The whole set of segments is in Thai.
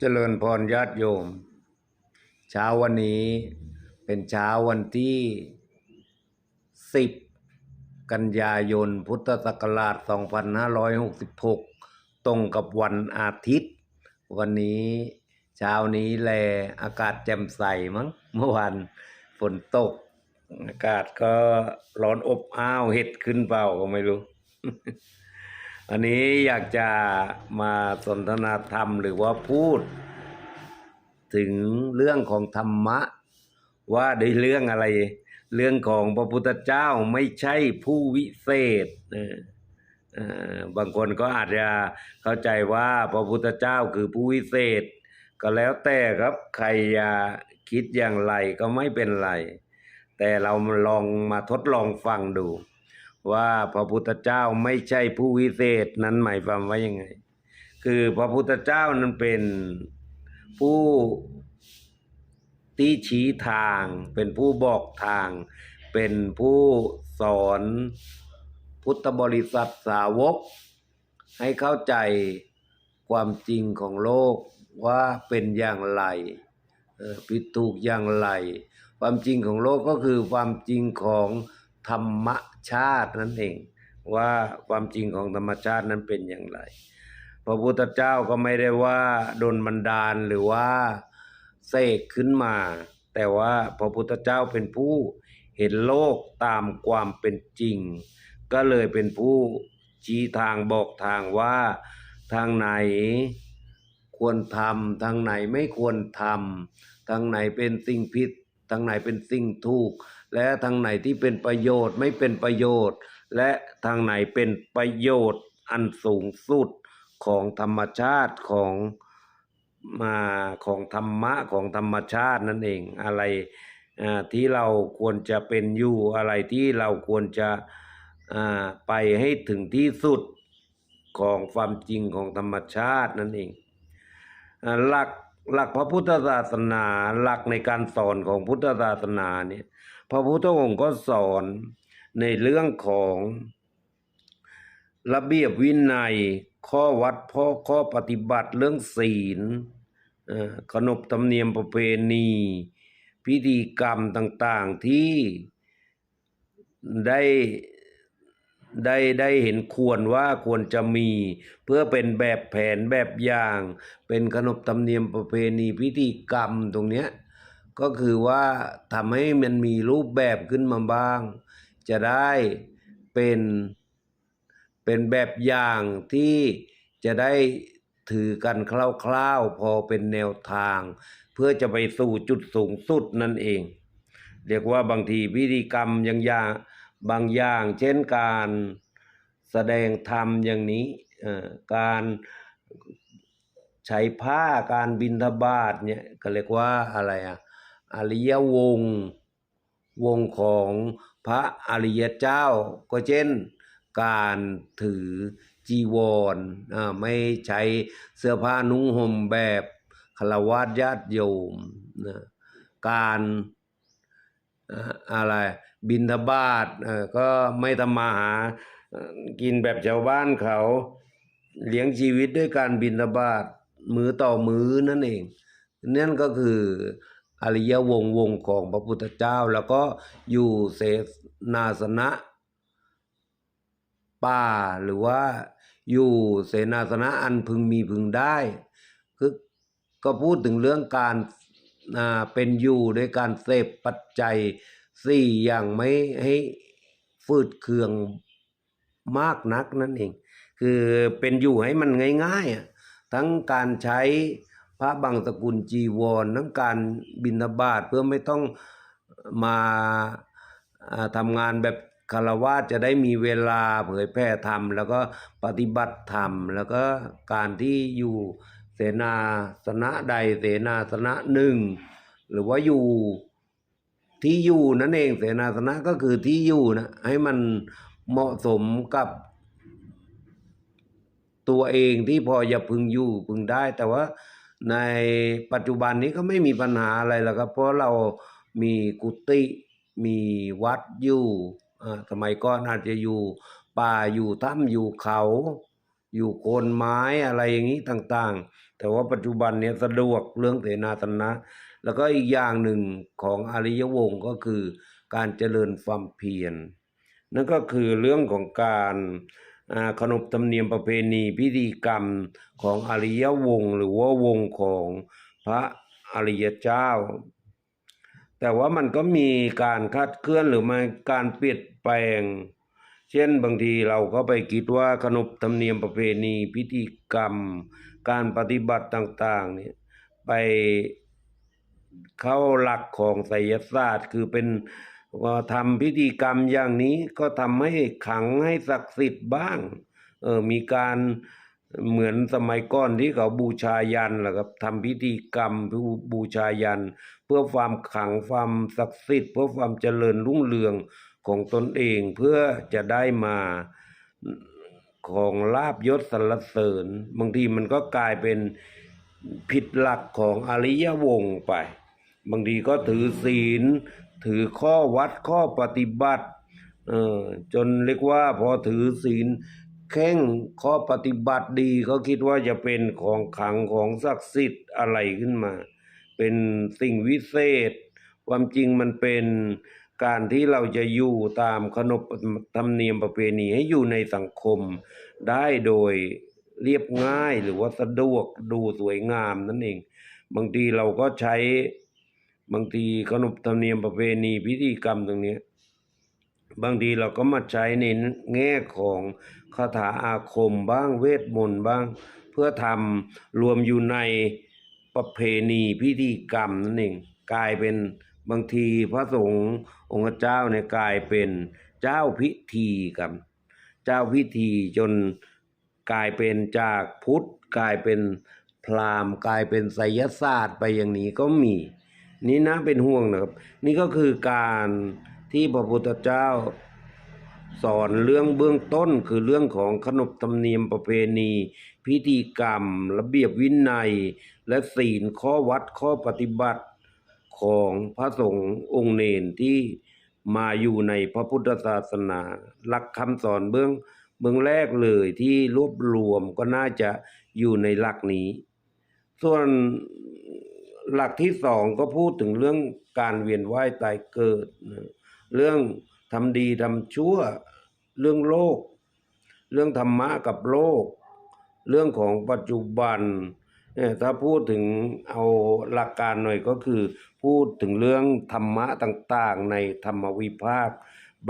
เจริญพรญาติโยม เช้าวันนี้เป็นเช้าวันที่สิบกันยายนพุทธศักราช 2566 ตรงกับวันอาทิตย์ วันนี้เช้านี้แลอากาศแจ่มใสมั้งเมื่อวานฝนตก อากาศก็ร้อนอบอ้าวเห็ดขึ้นเปล่าก็ไม่รู้ อันนี้อยากจะมาสนทนาธรรมหรือว่าพูด ถึงเรื่องของธรรมะ ว่าในเรื่องอะไร เรื่องของพระพุทธเจ้าไม่ใช่ผู้วิเศษบางคนก็อาจจะเข้าใจว่าพระพุทธเจ้าคือผู้วิเศษ ก็แล้วแต่ครับใครจะคิดอย่างไรก็ไม่เป็นไร แต่เราลองมาทดลองฟังดู ว่าพระพุทธเจ้าไม่ใช่ผู้วิเศษนั้นหมายความว่ายังไง คือพระพุทธเจ้านั้นเป็นผู้ที่ชี้ทาง เป็นผู้บอกทาง เป็นผู้สอนพุทธบริษัทสาวก ให้เข้าใจความจริงของโลกว่าเป็นอย่างไรผิดถูกอย่างไร ความจริงของโลกก็คือความจริงของ ธรรมชาตินั่นเอง ว่าความจริงของธรรมชาตินั้นเป็นอย่างไร พระพุทธเจ้าก็ไม่ได้ว่าดนบันดาลหรือว่าเสกขึ้นมา แต่ว่าพระพุทธเจ้าเป็นผู้เห็นโลกตามความเป็นจริง ก็เลยเป็นผู้ชี้ทางบอกทางว่าทางไหนควรทำทางไหนไม่ควรทำทางไหนเป็นสิ่งผิดทางไหนเป็นสิ่งถูก และทางไหนที่เป็นประโยชน์ไม่เป็นประโยชน์ และทางไหนเป็นประโยชน์อันสูงสุดของธรรมชาติของมาของธรรมะของธรรมชาตินั่นเองอะไรอ่าที่เราควรจะเป็นอยู่อะไรที่เราควรจะอ่าไปให้ถึงที่สุดของความจริงของธรรมชาตินั่นเองอ่าหลักหลักพระพุทธศาสนาหลักในการสอนของพุทธศาสนาเนี่ย พระพุทธองค์ก็สอนในเรื่องของระเบียบวินัย ข้อวัดพ่อข้อปฏิบัติเรื่องศีลขนบธรรมเนียมประเพณี พิธีกรรมต่างๆที่ได้ได้ได้เห็นควรว่าควรจะมี เพื่อเป็นแบบแผนแบบอย่าง เป็นขนบธรรมเนียมประเพณีพิธีกรรมตรงเนี้ย ก็คือว่าทำให้มันมีรูปแบบขึ้นมาบ้าง จะได้เป็นเป็นแบบอย่างที่จะได้ถือกันคร่าวๆพอเป็นแนวทาง เพื่อจะไปสู่จุดสูงสุดนั่นเอง เรียกว่าบางทีพิธีกรรมอย่างยาบางอย่าง เช่นการแสดงธรรมอย่างนี้การใช้ผ้าการบินทบาทเนี่ยก็เรียกว่าอะไรอะ อริยวงศ์วงของพระอริยเจ้า ก็เช่นการถือจีวรไม่ใช้เสื้อผ้านุ่งห่มแบบคารวะญาติโยมนะการอะไรบินทบาทก็ไม่ทำมาหากินแบบชาวบ้านเขา เลี้ยงชีวิตด้วยการบินทบาทมือต่อมือนั่นเองนั่นก็คือ อริยวงวงของพระพุทธเจ้า แล้วก็อยู่เสนาสนะป่าหรือว่าอยู่เสนาสนะอันพึงมีพึงได้คือก็พูดถึงเรื่องการเป็นอยู่ด้วยการเสพปัจจัยสี่อย่างไม่ให้ฟืดเคืองมากนักนั่นเอง คือเป็นอยู่ให้มันง่ายๆทั้งการใช้ ระบางสกุลจีวรทั้งการบิณฑบาตเพื่อไม่ต้องมาอ่าทำงานแบบคารวะจะได้มีเวลาเผยแพร่ธรรม แล้วก็ปฏิบัติธรรม แล้วก็การที่อยู่เสนาสนะใดเสนาสนะหนึ่งหรือว่าอยู่ที่อยู่นั่นเองเสนาสนะก็คือที่อยู่นะให้มันเหมาะสมกับ ตัวเองที่พอจะพึงอยู่พึงได้แต่ว่า ในปัจจุบันนี้ก็ไม่มีปัญหาอะไรแล้วครับ เพราะเรามีกุฏิมีวัดอยู่อ่าสมัยก่อนอาจจะอยู่ป่าอยู่ถ้ำอยู่เขา อยู่โคนไม้อะไรอย่างนี้ต่างๆ แต่ว่าปัจจุบันเนี่ยสะดวกเรื่องเสนาสนะ แล้วก็อีกอย่างหนึ่งของอริยวงศ์ก็คือการเจริญความเพียรนั่นก็คือเรื่องของการ ขนบธรรมเนียมประเพณีพิธีกรรมของอริยวงศ์หรือว่าวงของพระอริยเจ้า แต่ว่ามันก็มีการคาดเคลื่อนหรือมาการเปลี่ยนแปลง เช่นบางทีเราก็ไปคิดว่าขนบธรรมเนียมประเพณีพิธีกรรม การปฏิบัติต่างๆเนี่ยไปเข้าหลักของไสยศาสตร์คือเป็น ว่าทำพิธีกรรมอย่างนี้ก็ทำให้ขังให้ศักดิ์สิทธิ์บ้าง เออมีการเหมือนสมัยก่อนที่เขาบูชายันแหละครับทำพิธีกรรมบูชายัน เพื่อความขังความศักดิ์สิทธิ์เพื่อความเจริญรุ่งเรืองของตนเองเพื่อจะได้มาของลาบยศสรรเสริญ บางทีมันก็กลายเป็นผิดหลักของอริยวงศ์ไป บางทีก็ถือศีล ถือข้อวัดข้อปฏิบัติจนเรียกว่าพอถือศีลเข่งข้อปฏิบัติดีเขาคิดว่าจะเป็นของขังของศักดิ์สิทธิ์อะไรขึ้นมา เป็นสิ่งวิเศษ ความจริงมันเป็นการที่เราจะอยู่ตามขนบธรรมเนียมประเพณีให้อยู่ในสังคม ได้โดยเรียบง่ายหรือว่าสะดวกดูสวยงามนั่นเอง บางทีเราก็ใช้ บางทีขนบธรรมเนียมประเพณีพิธีกรรมตรงนี้ บางทีเราก็มาใช้ในแง่ของคาถาอาคมบ้างเวทมนต์บ้าง เพื่อทำรวมอยู่ในประเพณีพิธีกรรมนั่นเองกลายเป็นบางทีพระสงฆ์องค์เจ้าเนี่ยกลายเป็นเจ้าพิธีกันเจ้าพิธีจนกลายเป็นจากพุทธกลายเป็นพราหมณ์กลายเป็นไสยศาสตร์ไปอย่างนี้ก็มี นี่นะเป็นห่วงนะครับ นี่ก็คือการที่พระพุทธเจ้าสอนเรื่องเบื้องต้นคือเรื่องของขนบธรรมเนียมประเพณี พิธีกรรม ระเบียบวินัย และศีลข้อวัดข้อปฏิบัติของพระสงฆ์องค์เนนที่มาอยู่ในพระพุทธศาสนา หลักคำสอนเบื้องเบื้องแรกเลยที่รวบรวมก็น่าจะอยู่ในหลักนี้ ส่วน หลักที่สองก็พูดถึงเรื่องการเวียนว่ายตายเกิด เรื่องทำดีทำชั่ว เรื่องโลก เรื่องธรรมะกับโลก เรื่องของปัจจุบันเนี่ยถ้าพูดถึงเอาหลักการหน่อยก็คือ พูดถึงเรื่องธรรมะต่างๆ ในธรรมวิภาค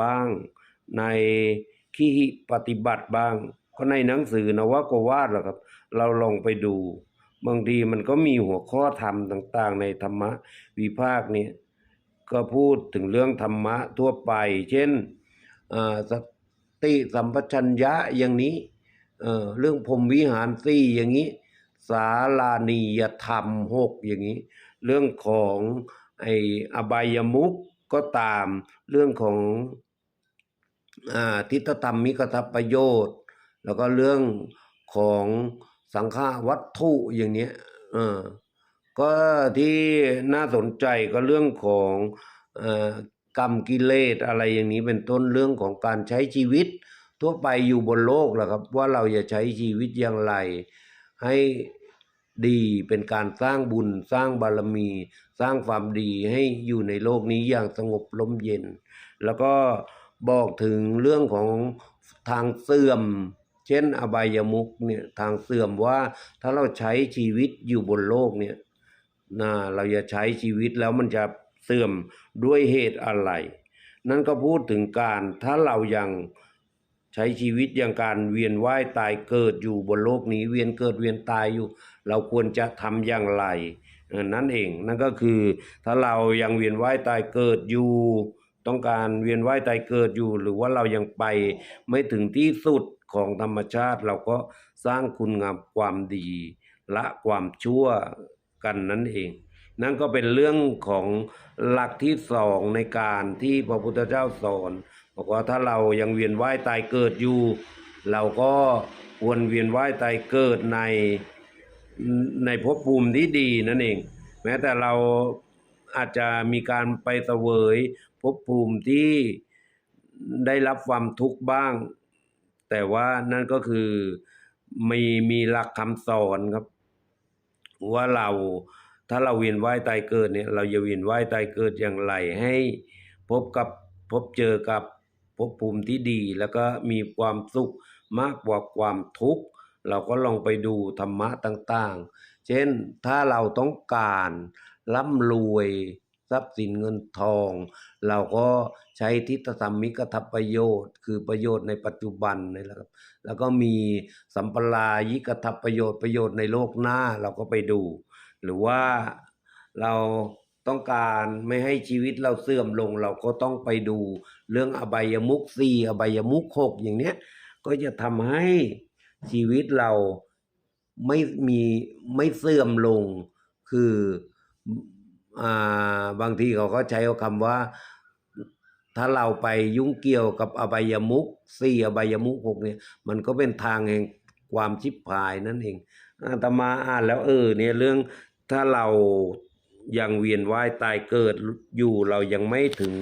บ้าง ในขีปฏิบัติบ้าง ก็ในหนังสือนวโกวาดแหละครับ เราลองไปดู บางทีมันก็มีหัวข้อธรรมต่าง ๆ ในธรรมะวิภาคนี้ก็พูดถึงเรื่องธรรมะทั่วไป เช่นอ่าสติสัมปชัญญะอย่างนี้เเรื่องพรมวิหารสี่อย่างนี้ สาลานียธรรมหกอย่างนี้ เรื่องของไออบายมุกก็ตามเรื่องของอ่าทิฏฐธรรมมิกทประโยชน์ แล้วก็เรื่องของ สังฆาวัตถุอย่างเนี้ยเออก็ที่น่าสนใจก็เรื่องของอ่อกรรมกิเลสอะไรอย่างนี้เป็นต้นเรื่องของการใช้ชีวิต ทั่วไปอยู่บนโลกแหละครับ ว่าเราจะใช้ชีวิตอย่างไร ให้ดีเป็นการสร้างบุญสร้างบารมี สร้างความดีให้อยู่ในโลกนี้อย่างสงบลมเย็น แล้วก็บอกถึงเรื่องของทางเสื่อม เช่น อบายมุกเนี่ยทางเสื่อมว่าถ้าเราใช้ชีวิตอยู่บนโลกเนี่ยนะเราจะใช้ชีวิตแล้วมันจะเสื่อมด้วยเหตุอะไร นั่นก็พูดถึงการถ้าเรายังใช้ชีวิตอย่างการเวียนว่ายตายเกิดอยู่บนโลกนี้ เวียนเกิดเวียนตายอยู่ เราควรจะทำอย่างไร นั่นเองนั่นก็คือ ถ้าเรายังเวียนว่ายตายเกิดอยู่ ต้องการเวียนว่ายตายเกิดอยู่ หรือว่าเรายังไปไม่ถึงที่สุด ของธรรมชาติ เราก็สร้างคุณงามความดี ละความชั่วกันนั่นเอง นั่นก็เป็นเรื่องของหลักที่สองในการที่พระพุทธเจ้าสอนบอกว่าถ้าเรายังเวียนว่ายตายเกิดอยู่ เราก็ควรเวียนว่ายตายเกิดในในภพภูมิที่ดีนั่นเอง แม้แต่เราอาจจะมีการไปเสวยภพภูมิที่ได้รับความทุกข์บ้าง แต่ว่านั่นก็คือมีมีหลักคำสอนครับ ว่าเราถ้าเราเวียนว่ายตายเกิดเนี่ย เราจะเวียนว่ายตายเกิดอย่างไรให้พบกับพบเจอกับภพภูมิที่ดี แล้วก็มีความสุขมากกว่าความทุกข์เราก็ลองไปดูธรรมะต่าง ๆ เช่นถ้าเราต้องการร่ำรวย ทรัพย์สินเงินทอง เราก็ใช้ทิฏฐธรรมิกทัพประโยชน์ คือประโยชน์ในปัจจุบันนี่แหละครับ แล้วก็มีสัมปรายิกทัพประโยชน์ประโยชน์ในโลกหน้าเราก็ไปดู หรือว่าเราต้องการไม่ให้ชีวิตเราเสื่อมลง เราก็ต้องไปดู เรื่องอบายมุขสี่อบายมุขหกอย่างเนี้ยก็จะทำให้ชีวิตเราไม่มีไม่เสื่อมลงคือ บางทีเขาก็ใช้คำว่า ถ้าเราไปยุ่งเกี่ยวกับอบายมุขสี่อบายมุขหกเนี่ย มันก็เป็นทางแห่งความชิบหายนั่นเองอาตมาอ่านแล้วเออเนี่ยเรื่องถ้าเรายังเวียนว่ายตายเกิดอยู่เรายังไม่ถึง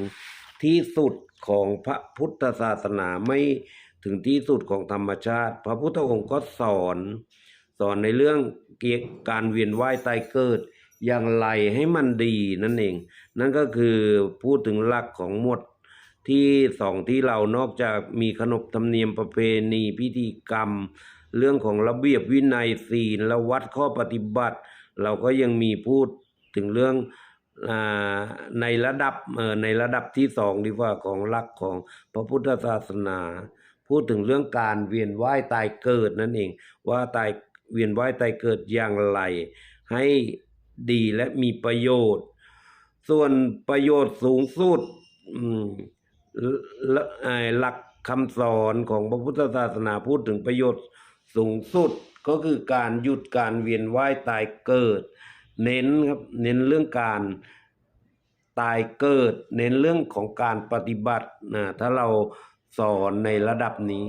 ที่สุดของพระพุทธศาสนาไม่ถึงที่สุดของธรรมชาติ พระพุทธองค์ก็สอน สอนในเรื่องเกี่ยวกับการเวียนว่ายตายเกิด อย่างไรให้มันดีนั่นเอง นั่นก็คือพูดถึงหลักของหมวดที่สองที่เรานอกจากมีขนบธรรมเนียมประเพณีพิธีกรรม เรื่องของระเบียบวินัยศีลและวัดข้อปฏิบัติ เราก็ยังมีพูดถึงเรื่องอในระดับในระดับที่สองดีกว่าของหลักของพระพุทธศาสนา พูดถึงเรื่องการเวียนว่ายตายเกิดนั่นเอง ว่าตายเวียนว่ายตายเกิดอย่างไร ให้ ดีและมีประโยชน์ ส่วนประโยชน์สูงสุดหลักคำสอนของพระพุทธศาสนาพูดถึงประโยชน์สูงสุดก็คือการหยุดการเวียนว่ายตายเกิด เน้นครับเน้นเรื่องการตายเกิด เน้นเรื่องของการปฏิบัตินะถ้าเราสอนในระดับนี้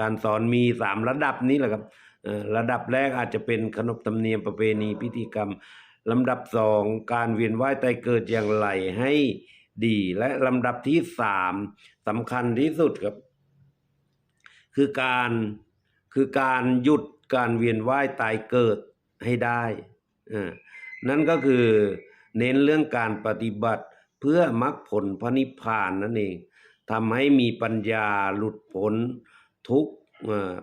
การสอนมีสามระดับนี้แหละครับระดับแรกอาจจะเป็นขนบธรรมเนียมประเพณีพิธีกรรม ลำดับสองการเวียนว่ายตายเกิดอย่างไรให้ดีและลำดับที่สามสำคัญที่สุดครับ คือการคือการหยุดการเวียนว่ายตายเกิดให้ได้นั่นก็คือเน้นเรื่องการปฏิบัติเพื่อมรรคผลพระนิพพานนั่นเองทำให้มีปัญญาหลุดพ้นทุก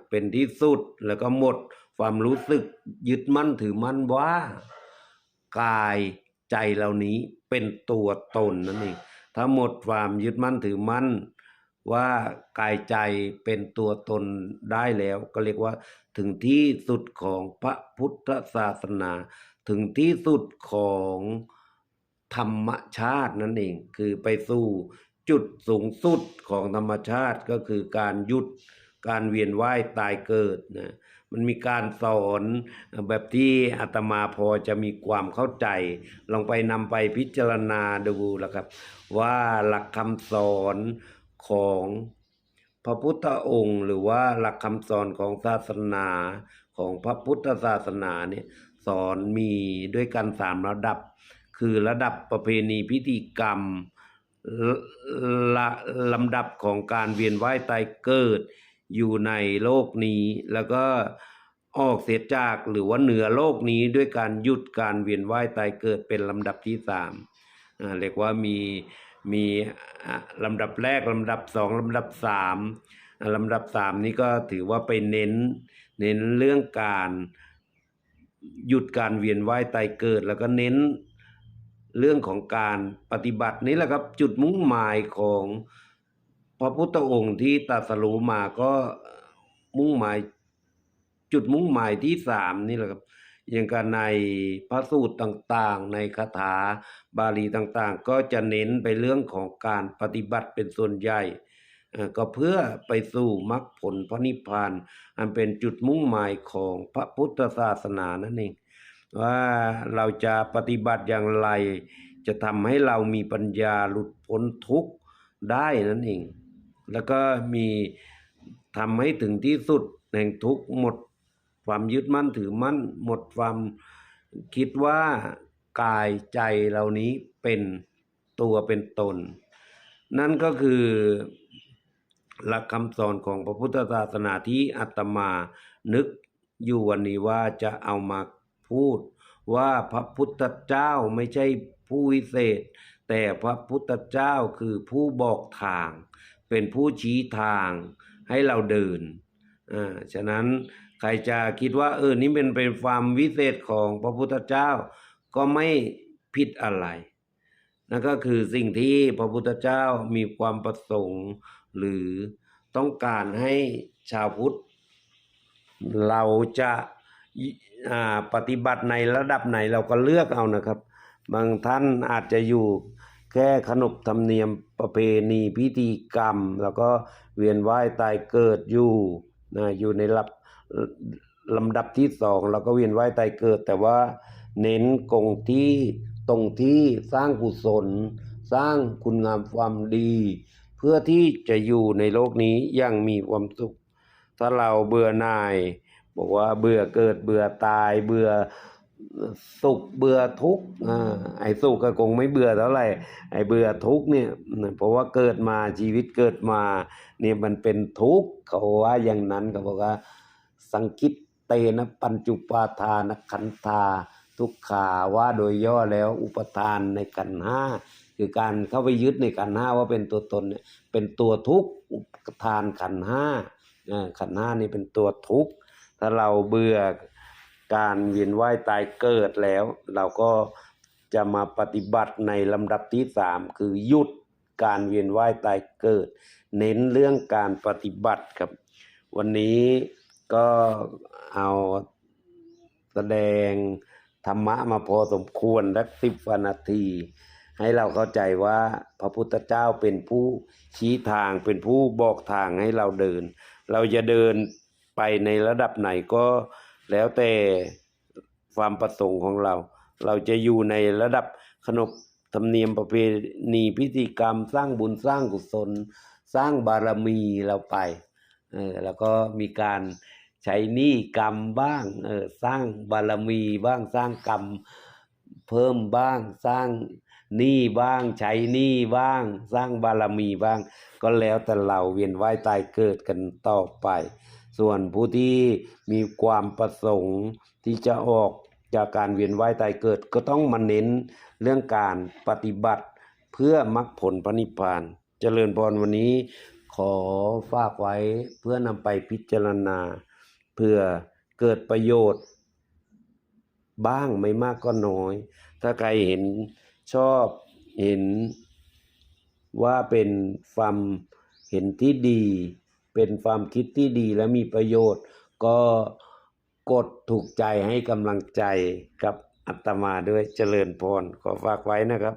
เป็นที่สุดแล้วก็หมดความรู้สึกยึดมั่นถือมั่นว่า กายใจเหล่านี้เป็นตัวตนนั่นเองถ้าหมดความยึดมั่นถือมั่นว่ากายใจเป็นตัวตนได้แล้ว ก็เรียกว่าถึงที่สุดของพระพุทธศาสนา ถึงที่สุดของธรรมชาตินั่นเอง คือไปสู่จุดสูงสุดของธรรมชาติก็คือการหยุดการเวียนว่ายตายเกิดนะ มันมีการสอนแบบที่อาตมาพอจะมีความเข้าใจ ลองไปนำไปพิจารณาดูล้วครับ ว่าหลักคำสอนของพระพุทธองค์ หรือว่าหลักคำสอนของศาสนาของพระพุทธศาสนาเนี่ยสอนมีด้วยกันสามระดับ คือระดับประเพณีพิธีกรรมละลลำดับของการเวียนว่ายตายเกิด อยู่ในโลกนี้ แล้วก็ออกเสียจากหรือว่าเหนือโลกนี้ด้วยการหยุดการเวียนว่ายตายเกิดเป็นลำดับที่สามเรียกว่ามีมีลำดับแรกลำดับสองลำดับสามลำดับสามนี้ก็ถือว่าไปเน้นเน้นเรื่องการหยุดการเวียนว่ายตายเกิด แล้วก็เน้นเรื่องของการปฏิบัตินี่แหละครับจุดมุ่งหมายของ พระพุทธองค์ที่ตรัสรู้มาก็มุ่งหมายจุดมุ่งหมายที่สามนี่แหละครับอย่างกับในพระสูตรต่างๆ ในคาถาบาลีต่างๆ ก็จะเน้นไปเรื่องของการปฏิบัติเป็นส่วนใหญ่ก็เพื่อไปสู่มรรคผลพระนิพพาน อันเป็นจุดมุ่งหมายของพระพุทธศาสนานั่นเองว่าเราจะปฏิบัติอย่างไร จะทำให้เรามีปัญญาหลุดพ้นทุกข์ได้นั่นเอง แล้วก็มีทำให้ถึงที่สุดแห่งทุกข์หมดความยึดมั่นถือมั่น หมดความคิดว่ากายใจเหล่านี้เป็นตัวเป็นตน นั่นก็คือหลักคำสอนของพระพุทธศาสนาที่อาตมานึกอยู่วันนี้ว่าจะเอามาพูดว่าพระพุทธเจ้าไม่ใช่ผู้วิเศษ แต่พระพุทธเจ้าคือผู้บอกทาง เป็นผู้ชี้ทางให้เราเดินอ่าฉะนั้นใครจะคิดว่าเออนี่เป็นเป็นความวิเศษของพระพุทธเจ้าก็ไม่ผิดอะไรนั่นก็คือสิ่งที่พระพุทธเจ้ามีความประสงค์ หรือต้องการให้ชาวพุทธ เราจะอ่าปฏิบัติในระดับไหนเราก็เลือกเอานะครับ บางท่านอาจจะอยู่ แค่ขนบธรรมเนียมประเพณีพิธีกรรม แล้วก็เวียนว่ายตายเกิดอยู่นะอยู่ในลำลำดับที่สองเราก็เวียนว่ายตายเกิด แต่ว่าเน้นกงที่ตรงที่สร้างกุศล สร้างคุณงามความดี เพื่อที่จะอยู่ในโลกนี้อย่างมีความสุข ถ้าเราเบื่อหน่าย บอกว่าเบื่อเกิดเบื่อตายเบื่อ สุขเบื่อทุกข์อ่าไอ้สุขก็คงไม่เบื่อเท่าไหร่ไอ้เบื่อทุกข์เนี่ยเพราะว่าเกิดมาชีวิตเกิดมาเนี่ยมันเป็นทุกข์เขาว่าอย่างนั้นเขาบอกว่า สังคิตเตนะปัญจุปาทานขันธาทุกขาว่าโดยย่อแล้วอุปทานในขันห้าคือการเข้าไปยึดในขันห้าว่าเป็นตัวตนเนี่ยเป็นตัวทุกข์อุปทานขันห้าขันห้านี่เป็นตัวทุกข์ถ้าเราเบื่อ การเวียนว่ายตายเกิดแล้ว เราก็จะมาปฏิบัติในลำดับที่สามคือหยุดการเวียนว่ายตายเกิด เน้นเรื่องการปฏิบัติครับ วันนี้ก็เอาแสดงธรรมะมาพอสมควรสักสิบนาที ให้เราเข้าใจว่าพระพุทธเจ้าเป็นผู้ชี้ทางเป็นผู้บอกทางให้เราเดิน เราจะเดินไปในระดับไหนก็ แล้วแต่ความประสงค์ของเรา เราจะอยู่ในระดับขนบธรรมเนียมประเพณีพิธีกรรมสร้างบุญสร้างกุศล สร้างบารมีเราไปเออแล้วก็มีการใช้หนี้กรรมบ้างเออสร้างบารมีบ้างสร้างกรรมเพิ่มบ้างสร้างหนี้บ้างใช้หนี้บ้าง สร้างบารมีบ้าง ก็แล้วแต่เราเวียนว่ายตายเกิดกันต่อไป ส่วนผู้ที่มีความประสงค์ที่จะออกจากการเวียนว่ายตายเกิด ก็ต้องมาเน้นเรื่องการปฏิบัติเพื่อมรรคผลพระนิพพานเจริญพรวันนี้ขอฝากไว้เพื่อนำไปพิจารณา เพื่อเกิดประโยชน์ บ้างไม่มากก็น้อย ถ้าใครเห็นชอบเห็นว่าเป็นความเห็นที่ดี เป็นความคิดที่ดีและมีประโยชน์ ก็กดถูกใจให้กำลังใจกับอัตมาด้วยเจริญพรขอฝากไว้นะครับ